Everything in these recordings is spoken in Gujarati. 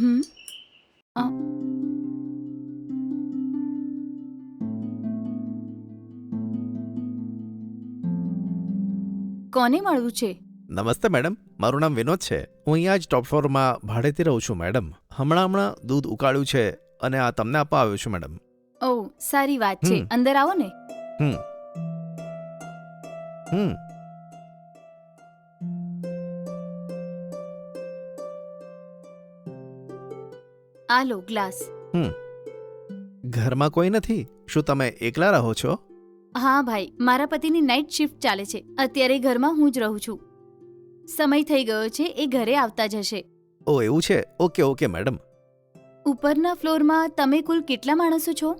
હમ અ. કોને મળવું છે? નમસ્તે મેડમ. મારું નામ વિનોદ છે. હું અહીંયા જ ટોપ ફ્લોરમાં ભાડેથી રહું છું મેડમ. હમણાં હમણાં દૂધ ઉકાળ્યું છે અને આ તમને આપવા આવ્યો છું મેડમ. ઓ સારી વાત છે. હમ. અંદર આવો ને. હમ. હમ. આ લો ગ્લાસ ઘરમાં કોઈ નથી? શું તમે એકલા રહો છો? હા ભાઈ. મારા પતિની નાઇટ શિફ્ટ ચાલે છે. અત્યારે ઘરમાં હું જ રહું છું. સમય થઈ ગયો છે એ ઘરે આવતા જશે. ઓ એવું છે? Okay okay madam. ઉપરના ફ્લોરમાં તમે કુલ કેટલા માણસો છો?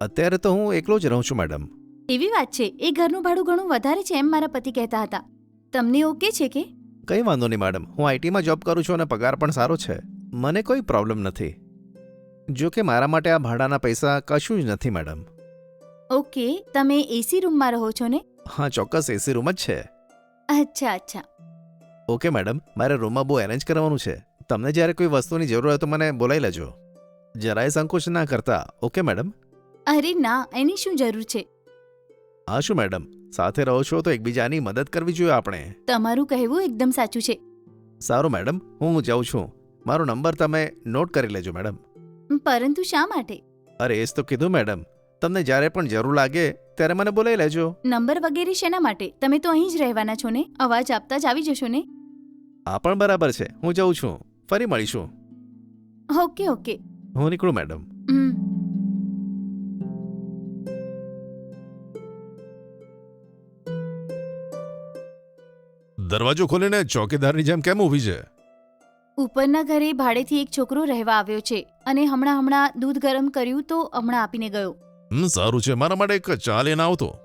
અત્યારે તો હું એકલો જ રહું છું મેડમ. એવી વાત છે. એ ઘરનું ભાડું ઘણું વધારે છે એમ મારા પતિ કહેતા હતા. તમને ઓકે છે કે? કંઈ વાંધો નહીં મેડમ. હું આઈટીમાં જોબ કરું છું અને પગાર પણ સારો છે. મને કોઈ પ્રોબ્લેમ નથી. જો કે મારા માટે આ ભાડાના પૈસા કશું જ નથી મેડમ. ઓકે તમે એસી રૂમમાં રહો છો ને? હા ચોક્કસ એસી રૂમ જ છે. અચ્છા અચ્છા. Okay madam. મારે રૂમમાં બહુ એરેન્જ કરવાનું છે. તમને જ્યારે કોઈ વસ્તુની જરૂર હોય તો મને બોલાવી લેજો. જરાય સંકોચ ના કરતા. Okay madam? અરે ના એની શું જરૂર છે? હા શું મેડમ? સાથે રહો છો તો એકબીજાની મદદ કરવી જોઈએ આપણે. તમારું કહેવું એકદમ સાચું છે. સારું મેડમ. હું જાઉં છું. મારો નંબર તમે નોટ કરી લેજો મેડમ. પરંતુ શા માટે? અરે એ જ તો કીધું મેડમ. તમને જ્યારે પણ જરૂર લાગે ત્યારે મને બોલાવી લેજો. નંબર વગેરે શેના માટે? તમે તો અહીં જ રહેવાના છો ને? અવાજ આપતા જ આવી જશો ને? આ પણ બરાબર છે. હું જાઉં છું. ફરી મળીશું. Okay okay. હું નીકળું મેડમ. હમ. દરવાજો ખોલીને ચોકીદારની જેમ કેમ ઊભી છે? ઉપરના ઘરે ભાડેથી એક છોકરો રહેવા આવ્યો છે અને હમણાં હમણાં દૂધ ગરમ કર્યું તો હમણાં આપીને ગયો. હમ, સારું છે. મારા માટે એક ચા લઈને આવતો.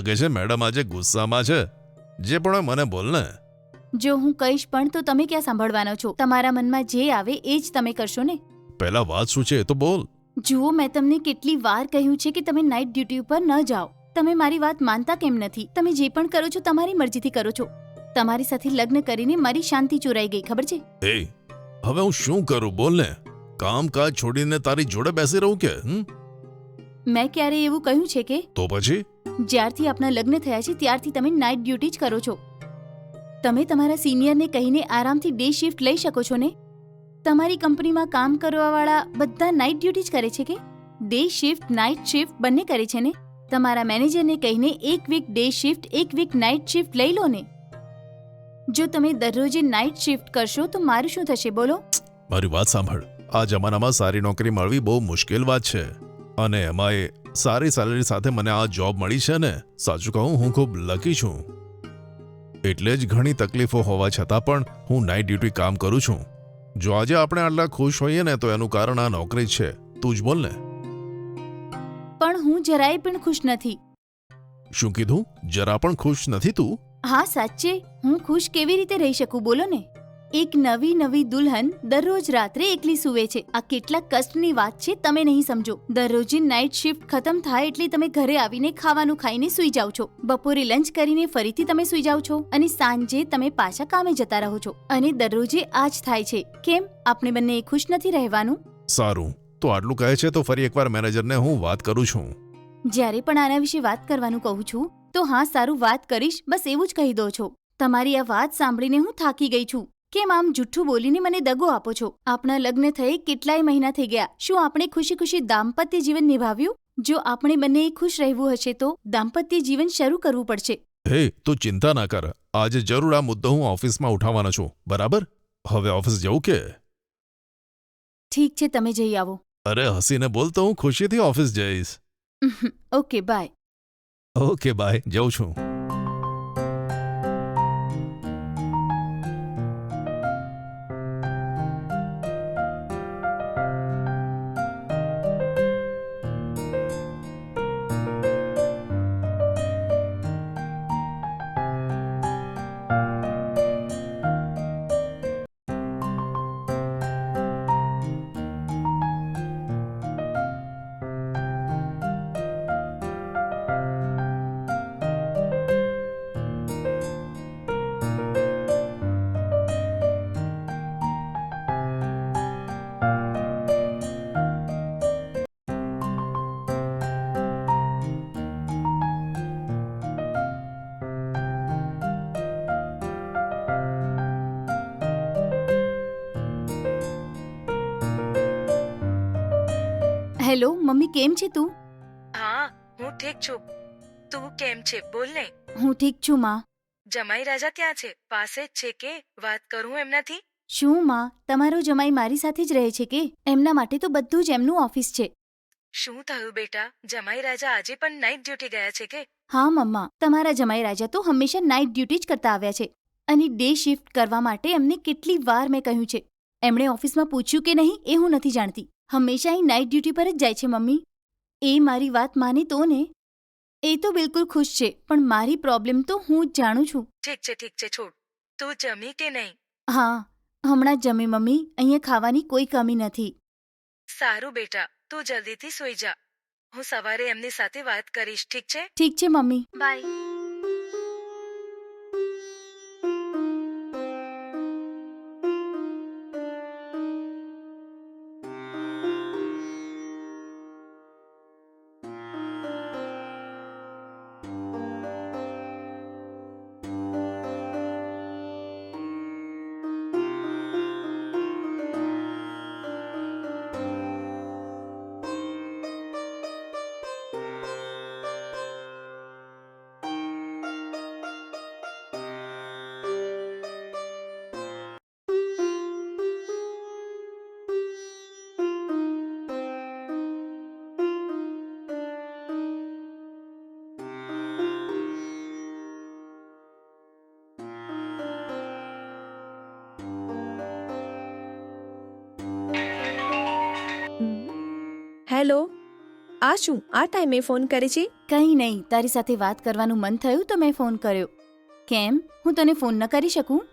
લાગે છે મેડમ આજે ગુસ્સામાં છે. જે પણ હોય મને બોલ ને. જો હું કહીશ પણ તો તમે ક્યાં સાંભળવાનો છો? તમારા મનમાં જે આવે એ જ તમે કરશો ને? પહેલા વાત શું છે એ તો બોલ. જુઓ મેં તમને કેટલી વાર કહ્યું છે કે તમે નાઇટ ડ્યુટી ઉપર ન જાઓ. તમે મારી વાત માનતા કેમ નથી? તમે જે પણ કરો છો તમારી મરજીથી કરો છો. તમારી સાથે લગ્ન કરીને મારી શાંતિ ચોરાઈ ગઈ ખબર છે? એ હવે હું શું કરું? બોલ ને. કામકાજ છોડીને તારી જોડે બેસી રહું કે હમ? મેં ક્યારે એવું કહ્યું છે કે તો પછી? જ્યારથી આપના લગ્ન થયા છે, ત્યારથી તમે નાઇટ ડ્યુટી જ કરો છો. તમે તમારા સિનિયરને કહીને આરામથી ડે શિફ્ટ લઈ શકો છો ને? તમારી કંપનીમાં કામ કરવાવાળા બધા નાઇટ ડ્યુટી જ કરે છે કે? ડે શિફ્ટ નાઇટ શિફ્ટ બંને કરે છે ને? તમારા મેનેજરને કહીને એક વીક ડે શિફ્ટ એક વીક નાઇટ શિફ્ટ લઈ લો ને? જો તમે દરરોજે નાઇટ શિફ્ટ કરશો, તો મારું શું થશે બોલો? મારી વાત સાંભળ. આ જમાનામાં સારી નોકરી મળવી બહુ મુશ્કેલ વાત છે. અને એમાં એ સારી સેલરી સાથે મને આ જોબ મળી છે ને સાચું કહું હું ખૂબ લકી છું. એટલે જ ઘણી તકલીફો હોવા છતાં પણ હું નાઇટ ડ્યુટી કામ કરું છું. જો આજે આપણે આટલા ખુશ હોઈએ ને તો એનું કારણ આ નોકરી જ છે. તું જ બોલ ને પણ હું જરાય પણ ખુશ નથી. શું કીધું? જરા પણ ખુશ નથી તું? હા સાચે. હું ખુશ કેવી રીતે રહી શકું? બોલો ને. એક નવી નવી દુલ્હન દરરોજ રાત્રે એકલી સૂવે છે. આ કેટલા કષ્ટની વાત છે તમે નહીં સમજો. દરરોજની નાઇટ શિફ્ટ ખતમ થાય એટલે તમે ઘરે આવીને ખાવાનું ખાઈને સૂઈ જાઓ છો. બપોરે લંચ કરીને ફરીથી તમે સૂઈ જાઓ છો અને સાંજે તમે પાછા કામે જતા રહો છો. અને દરરોજે આ જ થાય છે. કેમ? આપણે બંને ખુશ નથી રહેવાનું? સારું. તો આટલું કહે છે તો ફરી એકવાર મેનેજરને હું વાત કરું છું. જ્યારે પણ આના વિશે વાત કરવાનું કહું છું તો હા સારું વાત કરીશ. બસ એવું જ કહી દો છો. તમારી આ વાત સાંભળીને હું થાકી ગઈ છું. કેમ આમ જુઠ્ઠું બોલીને મને દગો આપો છો? આપણા લગ્ન થઈ કેટલાય મહિના થઈ ગયા. શું આપણે ખુશી ખુશી દાંપત્ય જીવન નિભાવ્યું? જો આપણે બંને ખુશ રહેવું હશે તો દાંપત્ય જીવન શરૂ કરવું પડશે. હે તું ચિંતા ના કર. આજે જરૂર આ મુદ્દો હું ઓફિસમાં ઉઠાવવાનો છું. બરાબર? હવે ઓફિસ જવું કે? ઠીક છે તમે જઈ આવો. અરે હસીને બોલ તો હું ખુશીથી ઓફિસ જઈશ. Okay bye. Okay bye. જઉં છું. હેલો મમ્મી કેમ છે તું? હા હું ઠીક છું. તું કેમ છે? બોલ ને. હું ઠીક છું માં. જમાઈ રાજા ક્યાં છે? પાસે જ છે કે? વાત કરું એમનાથી? શું માં? તમારો જમાઈ મારી સાથે જ રહે છે કે? એમના માટે તો બધું જ એમનું ઓફિસ છે. શું થયું બેટા? જમાઈ રાજા આજે પણ નાઇટ ડ્યુટી ગયા છે કે? હા મમ્મા. તમારા જમાઈ રાજા તો હંમેશા નાઇટ ડ્યુટી જ કરતા આવ્યા છે. અને ડે શિફ્ટ કરવા માટે એમને કેટલી વાર મેં કહ્યું છે. એમણે ઓફિસમાં પૂછ્યું કે નહીં એ હું નથી જાણતી. હંમેશા એ નાઇટ ડ્યુટી પર જ જાય છે મમ્મી. એ મારી વાત માને તો ને? એ તો બિલકુલ ખુશ છે પણ મારી પ્રોબ્લેમ તો હું જ જાણું છું. ઠીક છે ઠીક છે છોડ. તું જમી કે નહીં? હા હમણાં જમી મમ્મી. અહીંયા ખાવાની કોઈ કમી નથી. સારું બેટા તું જલ્દીથી સૂઈ જા. હું સવારે એમની સાથે વાત કરીશ ઠીક છે? ઠીક છે મમ્મી. Bye hello. આ શું? આ ટાઈમે ફોન કરે છે? કંઈ નહીં. તારી સાથે વાત કરવાનું મન થયું તો મેં ફોન કર્યો. કેમ? હું તને ફોન ન કરી શકું?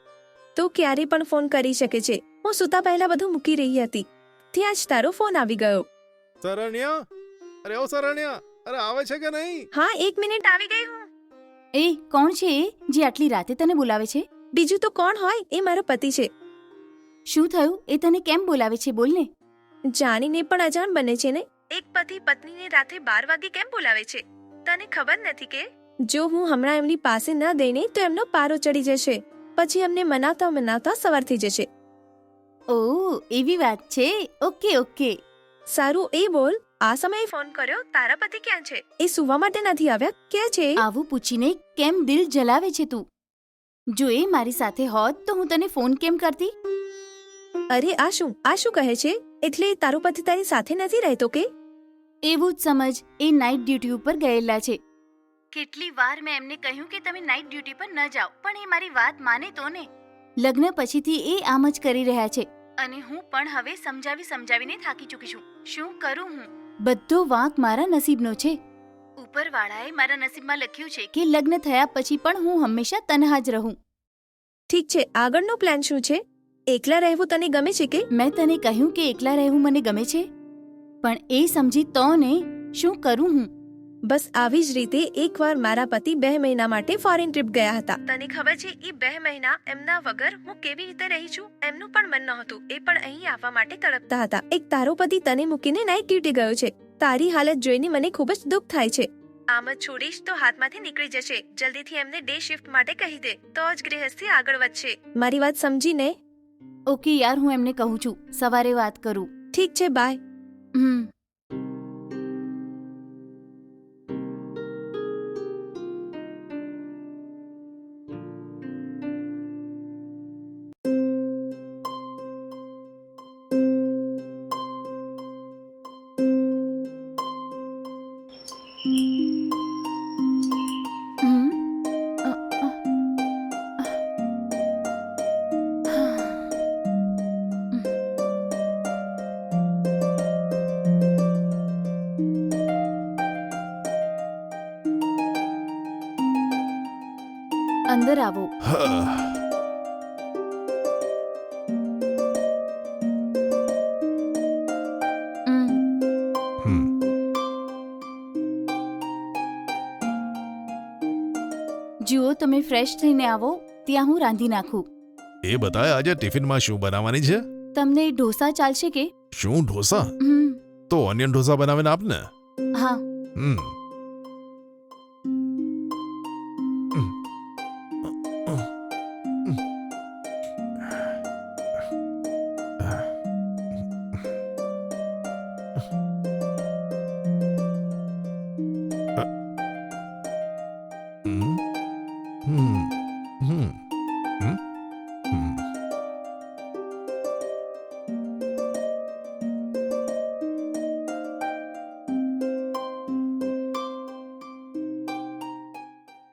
તો ક્યારે પણ ફોન કરી શકે છે. હું સૂતા પહેલા બધું મૂકી રહી હતી. ત્યાં જ તારો ફોન આવી ગયો. સરણ્યા અરે ઓ સરણ્યા અરે આવે છે કે નહીં? હા એક મિનિટ આવી ગઈ હું. એ કોણ છે એ જે આટલી રાતે તને બોલાવે છે? બીજું તો કોણ હોય? એ મારો પતિ છે. શું થયું? એ તને કેમ બોલાવે છે? બોલને. જાણીને પણ અજાણ બને છે ને? એક પતિ પત્નીને રાતે બાર વાગે કેમ બોલાવે છે? તને ખબર નથી કે? જો હું હમણાં એમની પાસે ન દઈને તો એમનો પારો ચડી જશે. પછી અમને મનાવતા મનાવતા સવાર થઈ જશે. ઓ એવી વાત છે? Okay okay. સારું એ બોલ. આ સમયે ફોન કર્યો. તારા પતિ ક્યાં છે? એ સુવા માટે નથી આવ્યા. ક્યાં છે? આવું પૂછીને કેમ દિલ જલાવે છે તું? જો એ મારી સાથે હોત તો હું તને ફોન કેમ કરતી? અરે આ શું? આ શું કહે છે? એટલે તારો પતિ તારી સાથે નથી રહેતો કે? એવું જ સમજ. એ નાઇટ ડ્યુટી ઉપર ગયેલા છે. કેટલી વાર મેં એમને કહ્યું કે તમે નાઇટ ડ્યુટી પર ન જાઓ પણ એ મારી વાત માને તો ને. લગ્ન પછીથી એ આમ જ કરી રહ્યા છે. અને હું પણ હવે સમજાવી સમજાવીને થાકી ચૂકી છું. શું કરું હું? બધો વાંક મારા નસીબનો છે. ઉપરવાળાએ મારા નસીબમાં લખ્યું છે કે લગ્ન થયા પછી પણ હું હંમેશા તનહા જ રહું. ઠીક છે આગળનો પ્લાન શું છે? એકલા રહેવું તને ગમે છે કે? મેં તને કહ્યું કે એકલા રહેવું મને ગમે છે પણ એ સમજી તો ને શું કરું હું? બસ આવી જ રીતે એકવાર મારા પતિ બે મહિના માટે ફોરેન ટ્રીપ ગયા હતા. તને ખબર છે એ બે મહિના એમના વગર હું કેવી રીતે રહી છું? એમનું પણ મન નહોતું એ પણ અહીં આવવા માટે તડપતા હતા. એક તારો પતિ તને મૂકીને નાઈટ ડ્યુટી ગયો છે. તારી હાલત જોઈને મને ખૂબ જ દુઃખ થાય છે. આમ જ છોડીશ તો હાથમાંથી નીકળી જશે. જલ્દીથી એમને ડે શિફ્ટ માટે કહી દે તો જ ગૃહસ્થી આગળ વધશે. મારી વાત સમજીને ઓકે યાર હું એમને કહું છું. સવારે વાત કરું. ઠીક છે બાય. હમ? આવો હમ. હમ જુઓ તમે ફ્રેશ થઈને આવો ત્યાં હું રાંધી નાખું એ બતાય આજે ટિફિનમાં શું બનાવવાની છે તમને ઢોસા ચાલશે કે શું ઢોસા હમ તો ઓનિયન ઢોસા બનાવીને આપને હા હમ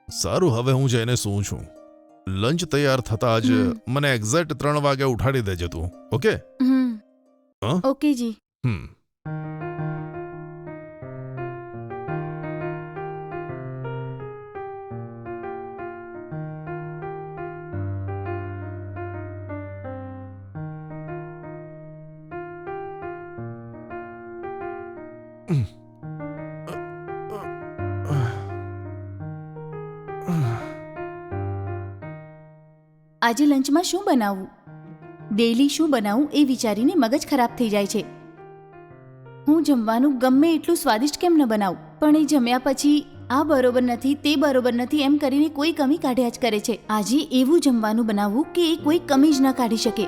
સારું હવે હું જઈને સૂવું છું. લંચ તૈયાર થતા જ હમ. મને એક્ઝેક્ટ ત્રણ વાગે ઉઠાડી દેજે તું ઓકે? ઓકે જી. હમ. આજે લંચમાં શું બનાવવું? ડેલી શું બનાવું એ વિચારીને મગજ ખરાબ થઈ જાય છે. હું જમવાનું ગમે એટલું સ્વાદિષ્ટ કેમ ન બનાવું, પણ એ જમ્યા પછી આ બરોબર નથી, તે બરોબર નથી એમ કરીને કોઈ કમી કાઢ્યા જ કરે છે. આજે એવું જમવાનું બનાવવું કે એ કોઈ કમી જ ન કાઢી શકે.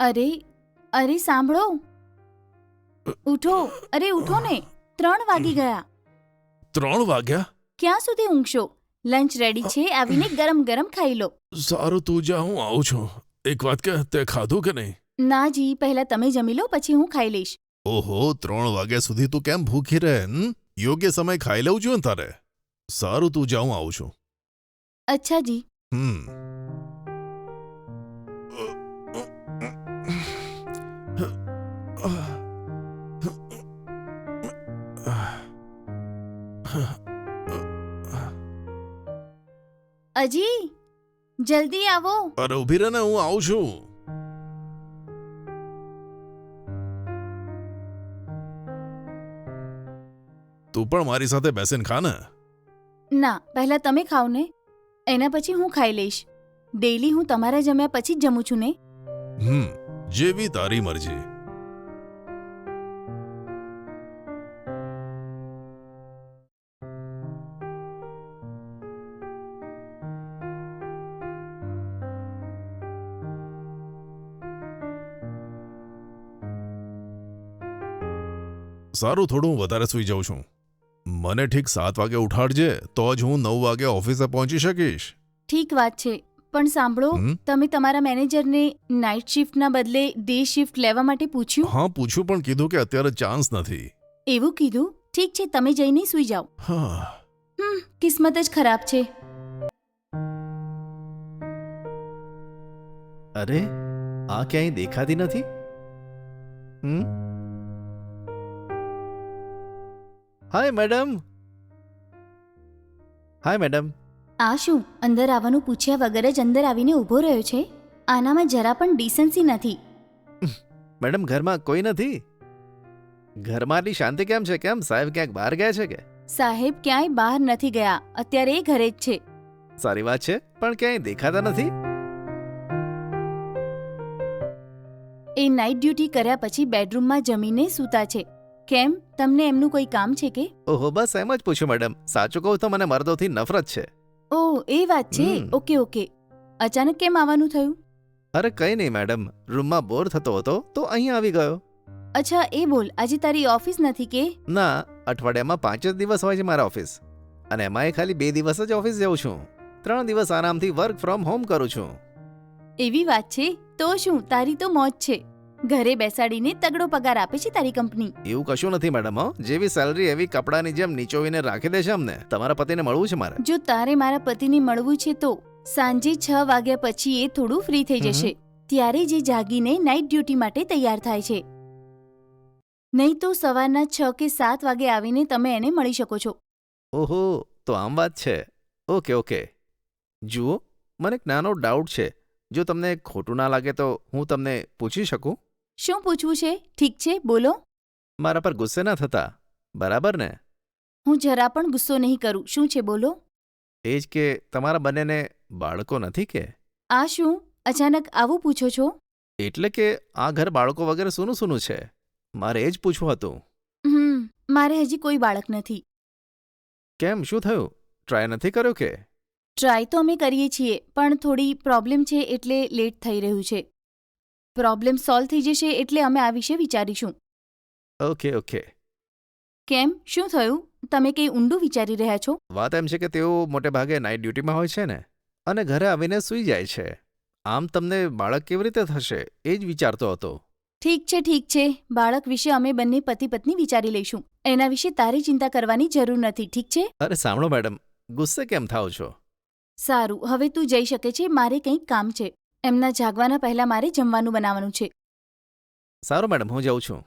અરે અરે સાંભળો. ઉઠો. અરે ઉઠો ને. ત્રણ વાગી ગયા. ત્રણ વાગ્યા? ક્યાં સુધી ઊંઘશો? લંચ રેડી છે આવીને ગરમ ગરમ ખાઈ લો. સારું તું જા હું આવું છું. એક વાત કે તે ખાધું કે નહીં? ના જી પહેલા તમે જમી લો પછી હું ખાઈ લઈશ. ઓહો ત્રણ વાગ્યા સુધી તું કેમ ભૂખી રહે યોગ્ય સમય ખાઈ લેવું જોઈએ તારે. સારું તું જા હું આવું છું. અચ્છા જી. હમ. અજી જલ્દી આવો. અરે ઊભી રહે ને હું આવું છું. તું પણ મારી સાથે બેસીને ખા ને. ના પહેલા તમે ખાઓ ને. એના પછી હું ખાઈ લઈશ. ડેઈલી હું તમારા જમ્યા પછી જ જમું છું ને. હમ જેવી તારી મરજી. સારું થોડું વધારે સૂઈ જાઉં છું. મને ઠીક સાત વાગે ઉઠાડજે તો જ હું નવ વાગે ઓફિસે પહોંચી શકીશ. ઠીક વાત છે. પણ સાંભળો હમ? તમે તમારા મેનેજરને નાઇટ શિફ્ટના બદલે ડે શિફ્ટ લેવા માટે પૂછ્યું? હા પૂછ્યું પણ કીધું કે અત્યારે ચાન્સ નથી. એવું કીધું? ઠીક છે તમે જઈને સૂઈ જાઓ. હા. હમ કિસ્મત જ ખરાબ છે. અરે આ ક્યાંય દેખાતી નથી? હમ? હાય મેડમ હાય મેડમ આ શું? અંદર આવવાનું પૂછ્યા વગર જ અંદર આવીને ઊભો રહ્યો છે? આનામાં જરા પણ ડિસન્સી નથી. મેડમ ઘરમાં કોઈ નથી? ઘરમાં આટલી શાંતિ કેમ છે? કેમ? સાહેબ ક્યાંક બહાર ગયા છે કે? સાહેબ ક્યાંય બહાર નથી ગયા. અત્યારે એ ઘરે જ છે. સારી વાત છે પણ ક્યાંય દેખાતા નથી? એ નાઇટ ડ્યુટી કર્યા પછી બેડરૂમમાં જમીને સૂતા છે. કેમ? તમને એમનું કોઈ કામ છે કે? ઓહો બસ એમ જ પૂછ્યું મેડમ. સાચું કહું તો મને મર્દોથી નફરત છે. ઓ એ વાત છે? હમ. Okay okay. અચાનક કેમ આવવાનું થયું? અરે કઈ નહીં મેડમ. રૂમમાં બોર થતો હતો તો અહીં આવી ગયો. અચ્છા એ બોલ. આજે તારી ઓફિસ નથી કે? ના અઠવાડિયામાં પાંચ જ દિવસ હોય છે મારા ઓફિસ. અને એમાંય ખાલી બે દિવસ જ ઓફિસ જાઉં છું. ત્રણ દિવસ આરામથી વર્ક ફ્રોમ હોમ કરું છું. એવી વાત છે? તો શું? તારી તો મોજ છે. ઘરે બેસાડીને તગડો પગાર આપે છે તારી કંપની. એવું કશું નથી મેડમ હો. જેવી સેલરી એવી કપડાની જેમ નીચોવીને રાખી દે છે અમને. તમારા પતિને મળવું છે મારે? જો તારે મારા પતિને મળવું છે તો સાંજે છ વાગ્યા પછી એ થોડું ફ્રી થઈ જશે. ત્યારે જે જાગીને નાઇટ ડ્યુટી માટે તૈયાર થાય છે. નહીં તો સવારના છ કે સાત વાગે આવીને તમે એને મળી શકો છો. ઓહો તો આમ વાત છે. Okay okay. જુઓ મને એક નાનો ડાઉટ છે. જો તમને ખોટું ના લાગે તો હું તમને પૂછી શકું? શું પૂછવું છે? ઠીક છે બોલો. મારા પર ગુસ્સે ના થતા. બરાબર ને? હું જરા પણ ગુસ્સો નહીં કરું. શું છે બોલો. એ જ કે તમારા બંનેને બાળકો નથી કે? આ શું? અચાનક આવું પૂછો છો? એટલે કે આ ઘર બાળકો વગેરે સૂનું સૂનું છે. મારે એ જ પૂછવું હતું. હમ મારે હજી કોઈ બાળક નથી. કેમ? શું થયું? ટ્રાય નથી કર્યો કે? ટ્રાય તો અમે કરીએ છીએ પણ થોડી પ્રોબ્લેમ છે એટલે લેટ થઈ રહ્યું છે. પ્રોબ્લેમ સોલ્વ થઈ જશે એટલે અમે આ વિશે વિચારીશું. ઓકે ઓકે કેમ? શું થયું? તમે કંઈ ઊંડું વિચારી રહ્યા છો? વાત એમ છે કે તેઓ મોટે ભાગે નાઇટ ડ્યુટીમાં હોય છે ને અને ઘરે આવીને સૂઈ જાય છે. આમ તમને બાળક કેવી રીતે થશે એ જ વિચારતો હતો. ઠીક છે ઠીક છે. બાળક વિશે અમે બંને પતિ પત્ની વિચારી લઈશું. એના વિશે તારી ચિંતા કરવાની જરૂર નથી ઠીક છે? અરે સાંભળો મેડમ ગુસ્સે કેમ થાઓ છો? સારું હવે તું જઈ શકે છે મારે કંઈક કામ છે. એમના જાગવાના પહેલા મારે જમવાનું બનાવવાનું છે. સારું મેડમ હું જાઉં છું.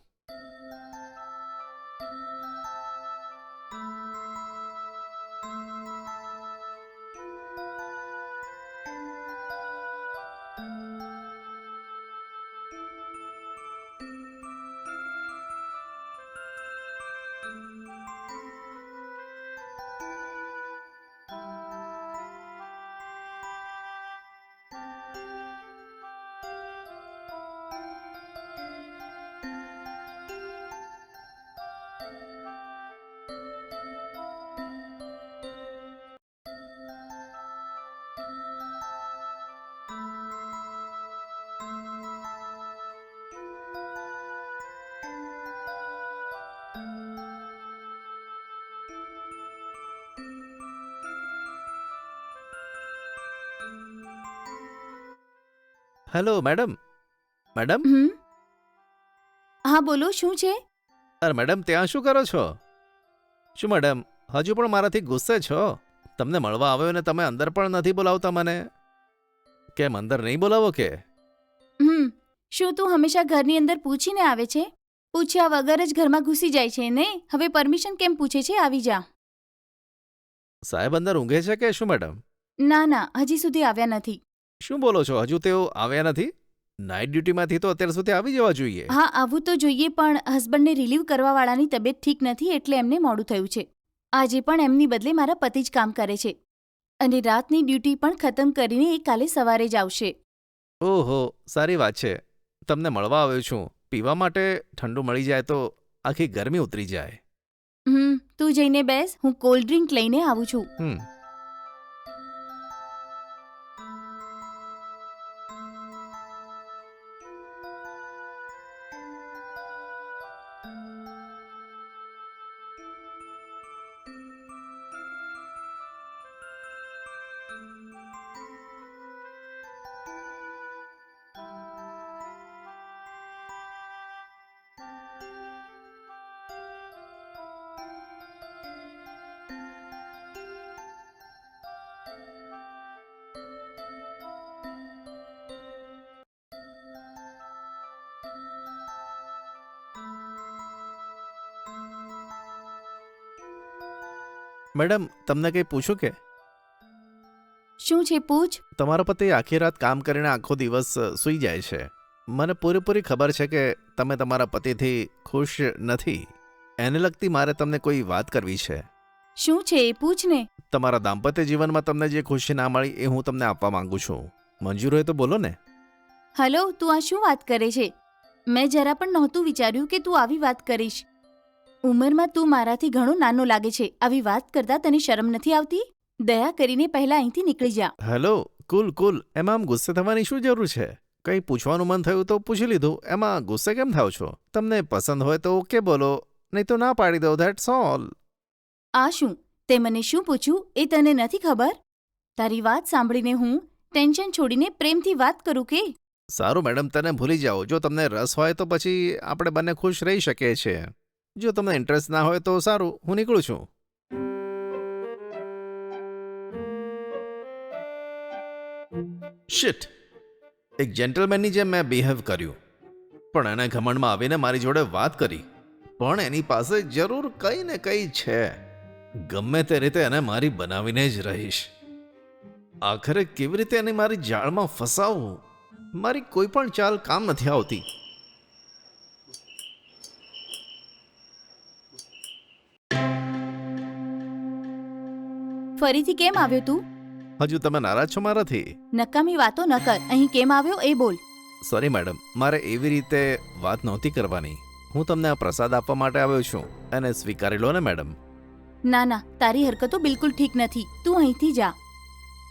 Hello madam. મેડમ? હમ? હા બોલો શું છે? અરે મેડમ ત્યાં શું કરો છો? શું મેડમ હજુ પણ મારાથી ગુસ્સે છો? તમને મળવા આવ્યો ને તમે અંદર પણ નથી બોલાવતા મને? કેમ અંદર નહીં બોલાવો કે? હમ શું તું હંમેશા ઘરની અંદર પૂછીને આવે છે? પૂછ્યા વગર જ ઘરમાં ઘૂસી જાય છે ને હવે પરમિશન કેમ પૂછે છે? આવી જા. સાહેબ અંદર ઊંઘે છે કે શું મેડમ? ના ના હજી સુધી આવ્યા નથી. શું બોલો છો? હજુ તેઓ આવ્યા નથી? નાઇટ ડ્યુટીમાંથી તો અત્યાર સુધી આવી જવા જોઈએ. હા આવું તો જોઈએ પણ હસબન્ડને રિલીવ કરવાવાળાની તબિયત ઠીક નથી એટલે એમને મોડું થયું છે. આજે પણ એમની બદલે મારા પતિ જ કામ કરે છે. અને રાતની ડ્યુટી પણ ખતમ કરીને એ કાલે સવારે જ આવશે. ઓહો સારી વાત છે. તમને મળવા આવ્યો છું. પીવા માટે ઠંડુ મળી જાય તો આખી ગરમી ઉતરી જાય. હમ તું જઈને બેસ. હું કોલ્ડ ડ્રિંક લઈને આવું છું. હમ. મેડમ તમને કંઈ પૂછું કે? શું છે પૂછ? તમારો પતિ આખી રાત કામ કરીને આખો દિવસ સૂઈ જાય છે. મને પૂરેપૂરી ખબર છે કે તમે તમારા પતિથી ખુશ નથી. એને લગતી મારે તમને કોઈ વાત કરવી છે. શું છે એ પૂછ ને તમારા દાંપત્ય જીવનમાં તમને જે ખુશી ના મળી એ હું તમને આપવા માંગુ છું. મંજૂર હોય તો બોલો ને. હલો તું આ શું વાત કરે છે? મેં જરા પણ નહોતું વિચાર્યું કે તું આવી વાત કરીશ. ઉંમરમાં તું મારાથી ઘણો નાનો લાગે છે. આવી વાત કરતા તને શરમ નથી આવતી? દયા કરીને પહેલા અહીંથી નીકળી જા. Hello cool cool. એમાં આમ ગુસ્સે થવાની શું જરૂર છે? કંઈ પૂછવાનું મન થયું તો પૂછી લીધું. એમાં ગુસ્સે કેમ થાવ છો? તમને પસંદ હોય તો ઓકે બોલો નહીં તો ના પાડી દો ધેટ્સ ઓલ આ શું? તે મને શું પૂછ્યું? એ તને નથી ખબર? તારી વાત સાંભળીને હું ટેન્શન છોડીને પ્રેમથી વાત કરું કે? સારું મેડમ તને ભૂલી જાઓ જો તમને રસ હોય તો પછી આપણે બંને ખુશ રહી શકીએ છીએ. જો તમને ઇન્ટરેસ્ટ ના હોય તો સારું, હું નીકળું છું. શિટ એક જેન્ટલમેનની જેમ મેં બિહેવ કર્યું. પણ એને ઘમંડમાં આવીને મારી જોડે વાત કરી. પણ એની પાસે જરૂર કંઈ ને કંઈ છે. ગમે તે રીતે એને મારી બનાવીને જ રહીશ. આખરે કેવી રીતે એને મારી જાળમાં ફસાવવું મારી કોઈ પણ ચાલ કામ નથી આવતી. ફરીથી કેમ આવ્યો તું? હજુ તમે નારાજ છો મારાથી? નકામી વાતો ન કર. અહીં કેમ આવ્યો એ બોલ. સોરી મેડમ મારે એવી રીતે વાત નહોતી કરવાની. હું તમને આ પ્રસાદ આપવા માટે આવ્યો છું. અને સ્વીકારી લો ને મેડમ ના ના. તારી હરકતો બિલકુલ ઠીક નથી. તું અહીંથી જા.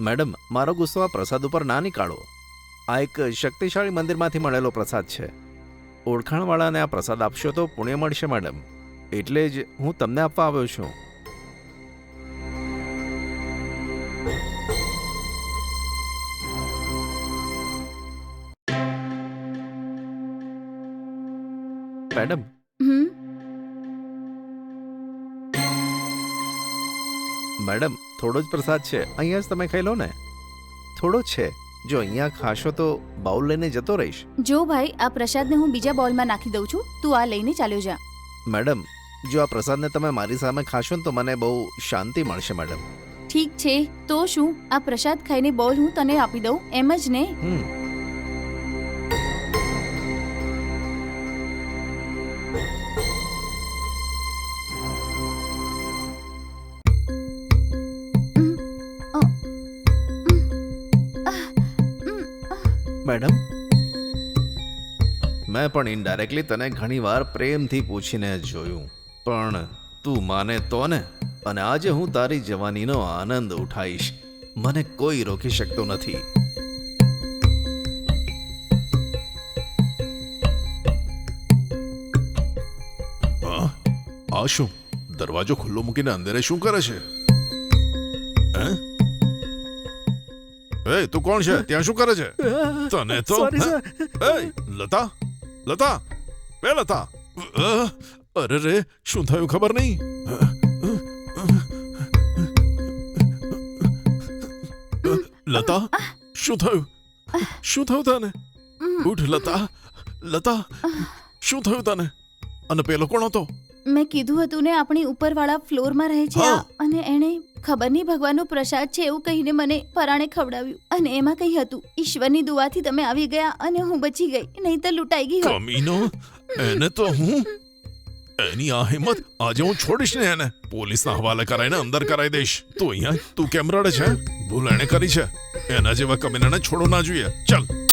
મેડમ મારો ગુસ્સો આ પ્રસાદ ઉપર ના નીકાળો. આ એક શક્તિશાળી મંદિરમાંથી મળેલો પ્રસાદ છે. ઓળખાણવાળાને આ પ્રસાદ આપશો તો પુણ્ય મળશે મેડમ એટલે જ હું તમને આપવા આવ્યો છું. મેડમ. મેડમ થોડો જ પ્રસાદ છે. અહીંયા જ તમે ખાઈ લો ને. થોડો છે. જો અહીંયા ખાશો તો બાઉલ લઈને જતો રહીશ. જો ભાઈ આ પ્રસાદને હું બીજા બોલમાં નાખી દઉં છું. તું આ લઈને ચાલ્યો જા. મેડમ જો આ પ્રસાદને તમે મારી સામે ખાશો ને તો મને બહુ શાંતિ મળશે મેડમ. ઠીક છે. તો શું? આ પ્રસાદ ખાઈને બોલ હું તને આપી દઉં. એમ જ ને? હમ. મેડમ? મેં પણ ઇનડાયરેક્ટલી તને ઘણીવાર પ્રેમથી પૂછીને જોયું. પણ તું માને તો ને અને આજે હું તારી જવાનીનો આનંદ ઉઠાઈશ. મને કોઈ રોકી શકતો નથી. આ શું? દરવાજો ખુલ્લો મૂકીને અંદરે શું કરે છે? હે? એ તું કોણ છે? ત્યાં શું કરે છે? તને તો એ લતા? લતા? બે લતા? અરે રે શું થયું ખબર નહીં? લતા શું થયું? શું થયું તને? ઉઠ લતા. લતા શું થયું તને? અને પેલો કોણ હતો? મેં કીધું હતું ને આપણી ઉપરવાળા ફ્લોરમાં રહે છે અને એણે ખબર નહીં, ભગવાનનો પ્રસાદ છે એવું કહીને મને પરાણે ખવડાવ્યું. અને એમાં કહી હતું? ઈશ્વરની દુઆથી તમે આવી ગયા અને હું બચી ગઈ, નહીં તો લૂંટાઈ ગઈ કમીનો, એને તો હું એની આ હિંમત આજે હું છોડીશ ને એને. પોલીસના હવાલે કરાઈને અંદર કરાઈ દઈશ. તું અહીંયા, તું કેમ રડે છે? ભૂલ એણે કરી છે. એના જેવા કમીનાને છોડો ના જોઈએ. ચાલ.